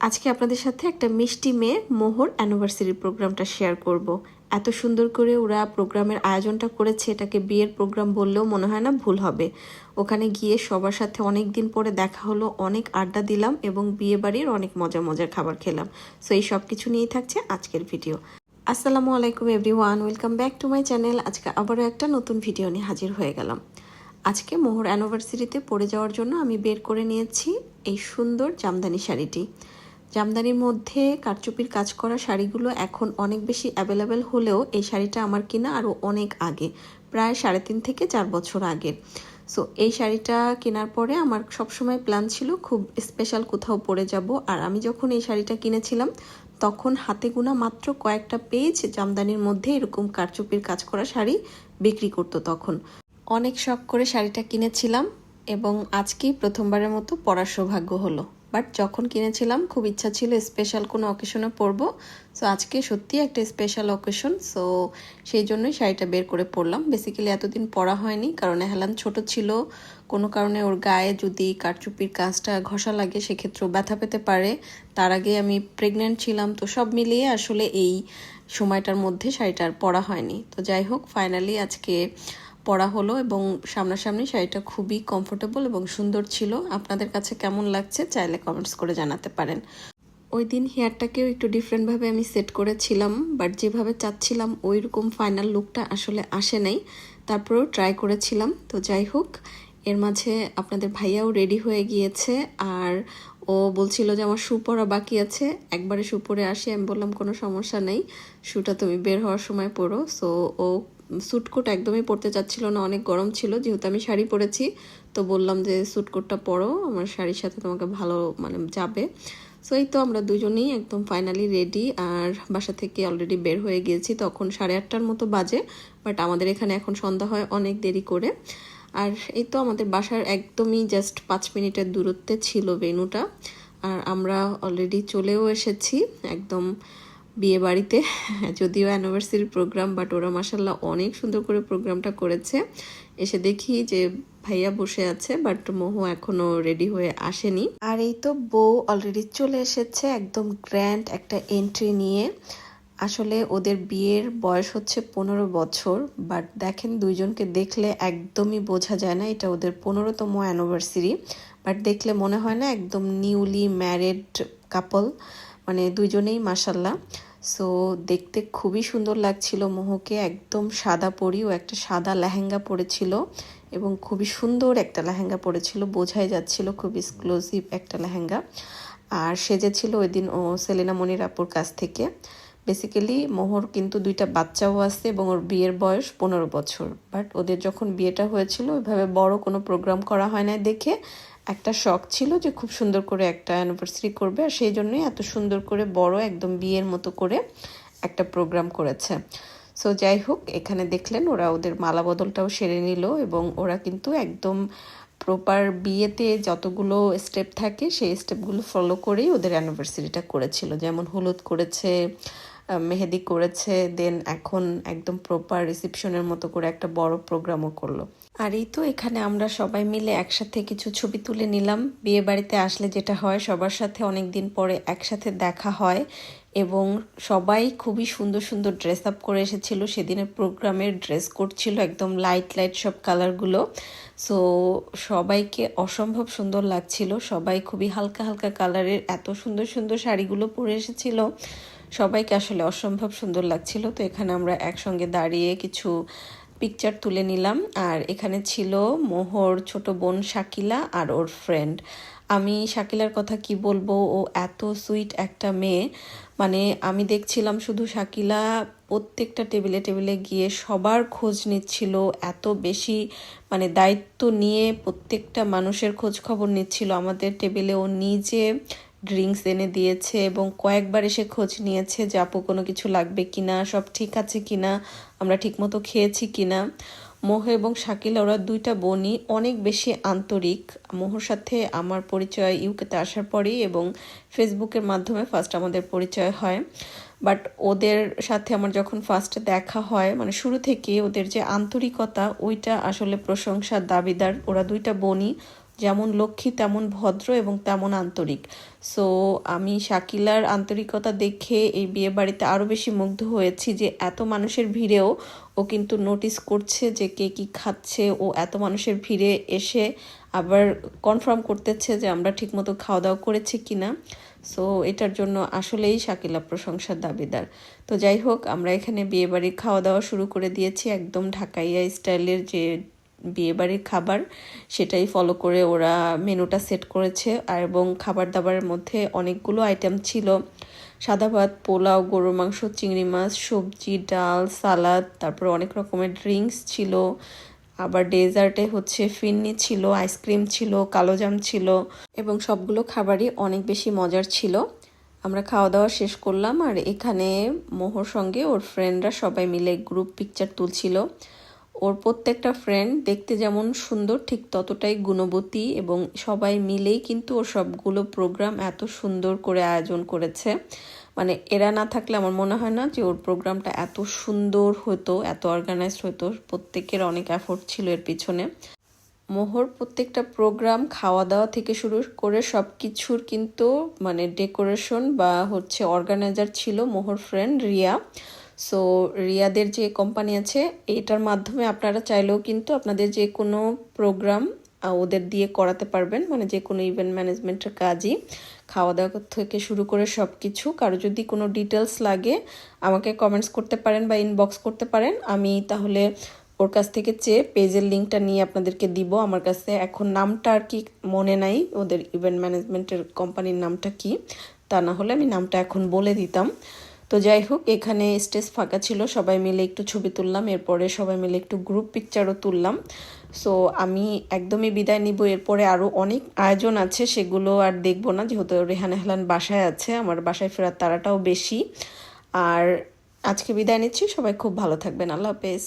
আজকে আপনাদের সাথে একটা মিষ্টি মেয়ে মোহর অ্যানিভার্সারি প্রোগ্রামটা শেয়ার করব। এত সুন্দর করে ওরা প্রোগ্রামের আয়োজনটা করেছে, এটাকে বিয়ের প্রোগ্রাম বললেও মনে হয় না ভুল হবে। ওখানে গিয়ে সবার সাথে অনেক দিন পরে দেখা হলো, অনেক আড্ডা দিলাম এবং বিয়ে বাড়ির অনেক মজার মজার খাবার খেলাম। সো এই সব কিছু নিয়েই থাকছে আজকের ভিডিও আসসালামু আলাইকুম everyone welcome back to my channel আজকে আবারও একটা নতুন ভিডিও নিয়ে হাজির হয়ে গেলাম। আজকে মোহর অ্যানিভার্সারিতে পড়ে যাওয়ার জন্য আমি বের করে নিয়েছি এই সুন্দর জামদানি শাড়িটি। জামদানির মধ্যে কারচুপির কাজ করা শাড়িগুলো এখন অনেক বেশি অ্যাভেলেবেল হলেও এই শাড়িটা আমার কিনা আরও অনেক আগে, প্রায় সাড়ে তিন থেকে চার বছর আগের। সো এই শাড়িটা কেনার পরে আমার সবসময় প্ল্যান ছিল খুব স্পেশাল কোথাও পরে যাব। আর আমি যখন এই শাড়িটা কিনেছিলাম, তখন হাতে গোনা মাত্র কয়েকটা পেজ জামদানির মধ্যে এরকম কারচুপির কাজ করা শাড়ি বিক্রি করতো তখন। অনেক শখ করে শাড়িটা কিনেছিলাম এবং আজকেই প্রথমবারের মতো পরার সৌভাগ্য হলো। বাট যখন কিনেছিলাম, খুব ইচ্ছা ছিল স্পেশাল কোনো অকেশনে পরবো। সো আজকে সত্যি একটা স্পেশাল অকেশন সো সেই জন্যই শাড়িটা বের করে পরলাম। বেসিক্যালি এতদিন পরা হয়নি, কারণ হেলান ছোট ছিল। কোনো কারণে ওর গায়ে যদি কারচুপির কাজটা ঘষা লাগে, সেক্ষেত্রেও ব্যথা পেতে পারে। তার আগে আমি প্রেগনেন্ট ছিলাম, তো সব মিলিয়ে আসলে এই সময়টার মধ্যে শাড়িটার পরা হয়নি। তো যাই হোক ফাইনালি আজকে পরা হলো এবং সামনাসামনি শাড়িটা খুবই কমফোর্টেবল এবং সুন্দর ছিল। আপনাদের কাছে কেমন লাগছে চাইলে কমেন্টস করে জানাতে পারেন। ওই দিন হেয়ারটাকেও একটু ডিফারেন্টভাবে আমি সেট করেছিলাম বাট যেভাবে চাচ্ছিলাম ওই রকম ফাইনাল লুকটা আসলে আসে নাই। তারপরেও ট্রাই করেছিলাম, তো যাই হোক, এর মাঝে আপনাদের ভাইয়াও রেডি হয়ে গিয়েছে, আর ও বলছিল যে আমার শু পরা বাকি আছে। একবারে শু পরে আসি, আমি বললাম, কোনো সমস্যা নেই, শুটা তুমি বের হওয়ার সময় পরো। সো ও স্যুটকোট একদমই পরতে চাচ্ছিল না, অনেক গরম ছিল, যেহেতু আমি শাড়ি পরেছি, তো বললাম যে স্যুটকোটটা পরো, আমার শাড়ির সাথে তোমাকে ভালো মানে যাবে। সো এই তো আমরা দুজনেই একদম ফাইনালি রেডি আর বাসা থেকে অলরেডি বের হয়ে গিয়েছি, তখন সাড়ে আটটার মতো বাজে বাট আমাদের এখানে এখন সন্ধ্যা হয় অনেক দেরি করে। আর এই তো আমাদের বাসার একদমই জাস্ট পাঁচ মিনিটের দূরত্বে ছিল ভেনুটা আর আমরা অলরেডি চলেও এসেছি, একদম বিয়ে বাড়িতে যদিও অ্যানিভার্সারি প্রোগ্রাম বাট ওরা মাসাল্লাহ অনেক সুন্দর করে প্রোগ্রামটা করেছে। এসে দেখি যে ভাইয়া বসে আছে বাট মোহো এখনও রেডি হয়ে আসেনি। আর এই তো বউ অলরেডি চলে এসেছে, একদম গ্র্যান্ড একটা এন্ট্রি নিয়ে। আসলে ওদের বিয়ের বয়স হচ্ছে পনেরো বছর বাট দেখেন দুইজনকে দেখলে একদমই বোঝা যায় না, এটা ওদের পনেরোতম অ্যানিভার্সারি বাট দেখলে মনে হয় না একদম নিউলি ম্যারেড কাপল মানে দুইজনেই মাসাল্লাহ সো দেখতে খুবই সুন্দর লাগছিল মোহকে। একদম সাদা পরি ও একটা সাদা লেহেঙ্গা পরেছিল এবং খুবই সুন্দর একটা লেহেঙ্গা পরেছিল। বোঝাই যাচ্ছিল খুব এক্সক্লুসিভ একটা লেহেঙ্গা। আর সেজেছিল ওই দিন ও সেলিনা মনির আপুর কাছ থেকে। বেসিক্যালি মোহর কিন্তু দুইটা বাচ্চাও আছে এবং ওর বিয়ের বয়স পনেরো বছর। বাট ওদের যখন বিয়েটা হয়েছিল, ওইভাবে বড় কোনো প্রোগ্রাম করা হয় না দেখে। একটা শখ ছিল যে খুব সুন্দর করে একটা অ্যানিভার্সারি করবে আর সেই জন্যই এত সুন্দর করে বড় একদম বিয়ের মতো করে একটা প্রোগ্রাম করেছে। সো যাই হোক, এখানে দেখলেন ওরা ওদের মালা বদলটাও সেরে নিল এবং ওরা কিন্তু একদম প্রপার বিয়েতে যতগুলো স্টেপ থাকে, সেই স্টেপগুলো ফলো করেই ওদের অ্যানিভার্সারিটা করেছিল। যেমন হলুদ করেছে মেহেদি করেছে দেন এখন একদম প্রপার রিসিপশনের মতো করে একটা বড় প্রোগ্রামও করল। আর এই তো এখানে আমরা সবাই মিলে একসাথে কিছু ছবি তুলে নিলাম। বিয়ে বাড়িতে আসলে যেটা হয়, সবার সাথে অনেক দিন পরে একসাথে দেখা হয়। এবং সবাই খুবই সুন্দর সুন্দর ড্রেস আপ করে এসেছিল। সেদিনের প্রোগ্রামের ড্রেস কোড ছিল একদম লাইট লাইট সব কালারগুলো সো সবাইকে অসম্ভব সুন্দর লাগছিল। সবাই খুবই হালকা হালকা কালারের এত সুন্দর সুন্দর শাড়িগুলো পরে এসেছিল। সবাইকে আসলে অসম্ভব সুন্দর লাগছিল। তো এখানে আমরা একসঙ্গে দাঁড়িয়ে কিছু পিকচার তুলে নিলাম। আর এখানে ছিল মোহর, ছোট বোন শাকিলা আর ওর ফ্রেন্ড আমি শাকিলার কথা কি বলব? ও এত সুইট একটা মেয়ে। মানে আমি দেখছিলাম শুধু শাকিলা প্রত্যেকটা টেবিলে টেবিলে গিয়ে সবার খোঁজ নিচ্ছিল, এত বেশি মানে দায়িত্ব নিয়ে প্রত্যেকটা মানুষের খোঁজ খবর নিচ্ছিল। আমাদের টেবিলে ও নিজে ড্রিঙ্কস এনে দিয়েছে এবং কয়েকবার এসে খোঁজ নিয়েছে যে, আপু, কোনো কিছু লাগবে কিনা? সব ঠিক আছে কিনা? আমরা ঠিকমতো খেয়েছি কিনা? মোহ এবং শাকিল, ওরা দুইটা বোনই। অনেক বেশি আন্তরিক। মোহর সাথে আমার পরিচয় ইউকেতে আসার পরেই এবং ফেসবুকের মাধ্যমে ফার্স্ট আমাদের পরিচয় হয়। বাট ওদের সাথে আমার যখন ফার্স্ট দেখা হয় মানে শুরু থেকে ওদের যে আন্তরিকতা, ওইটা আসলে প্রশংসার দাবিদার। ওরা দুইটা বোনই। যেমন লক্ষ্মী, তেমন ভদ্র এবং তেমন আন্তরিক। সো আমি শাকিলার আন্তরিকতা দেখে এই বিয়ে বাড়িতে আরও বেশি মুগ্ধ হয়েছি যে এত মানুষের ভিড়েও ও কিন্তু নোটিস করছে যে কে কী খাচ্ছে। ও এত মানুষের ভিড়ে এসে আবার কনফার্ম করতেছে যে আমরা ঠিকমতো খাওয়া দাওয়া করেছি কি না সো এটার জন্য আসলেই শাকিলা প্রশংসার দাবিদার। তো যাই হোক, আমরা এখানে বিয়েবাড়ির খাওয়া দাওয়া শুরু করে দিয়েছি একদম ঢাকাইয়া স্টাইলের যে বিয়েবাড়ির খাবার সেটাই ফলো করে ওরা মেনুটা সেট করেছে। আর এবং খাবার দাবারের মধ্যে অনেকগুলো আইটেম ছিল। সাদা ভাত, পোলাও, গরুর মাংস, চিংড়ি মাছ, সবজি, ডাল, সালাদ, তারপর অনেক রকমের ড্রিঙ্কস ছিল। আবার ডেজার্টে হচ্ছে ফিন্নি ছিল আইসক্রিম ছিল কালোজাম ছিল এবং সবগুলো খাবারই অনেক বেশি মজার ছিল। আমরা খাওয়া দাওয়া শেষ করলাম আর এখানে মোহর সঙ্গে ওর ফ্রেন্ডরা সবাই মিলে গ্রুপ পিকচার তুলছিল। ওর প্রত্যেকটা ফ্রেন্ড দেখতে যেমন সুন্দর, ঠিক ততটাই গুণবতী এবং সবাই মিলেই কিন্তু ওর সবগুলো প্রোগ্রাম এত সুন্দর করে আয়োজন করেছে। মানে এরা না থাকলে আমার মনে হয় না যে ওর প্রোগ্রামটা এত সুন্দর হতো, এত অর্গানাইজড হতো। প্রত্যেকের অনেক এফোর্ট ছিল এর পিছনে। মোহর প্রত্যেকটা প্রোগ্রাম খাওয়া দাওয়া থেকে শুরু করে সব কিছুর কিন্তু মানে ডেকোরেশন বা হচ্ছে অর্গানাইজার ছিল মোহর ফ্রেন্ড রিয়া। সো রিয়াদের যে কোম্পানি আছে, এটার মাধ্যমে আপনারা চাইলেও কিন্তু আপনাদের যে কোনো প্রোগ্রাম ওদের দিয়ে করাতে পারবেন। মানে যে কোনো ইভেন্ট ম্যানেজমেন্টের কাজই। খাওয়া দাওয়া থেকে শুরু করে সব কিছু কারও যদি কোনো ডিটেলস লাগে, আমাকে কমেন্টস করতে পারেন বা ইনবক্স করতে পারেন। আমি তাহলে ওর কাছ থেকে চেয়ে পেজের লিঙ্কটা নিয়ে আপনাদেরকে দিব। আমার কাছে এখন নামটা আর কি মনে নাই, ওদের ইভেন্ট ম্যানেজমেন্টের কোম্পানির নামটা কি। তা না হলে আমি নামটা এখন বলে দিতাম। তো যাই হোক, এখানে স্টেজ ফাঁকা ছিল, সবাই মিলে একটু ছবি তুললাম, এরপরে সবাই মিলে একটু গ্রুপ পিকচারও তুললাম। সো আমি একদমই বিদায় নিব, এরপরে আরও অনেক আয়োজন আছে, সেগুলো আর দেখব না, যেহেতু রেহান হেলান বাসায় আছে, আমার বাসায় ফেরার তারাটাও বেশি। আর আজকে বিদায় নিচ্ছি, সবাই খুব ভালো থাকবেন, আল্লাহ হাফেজ।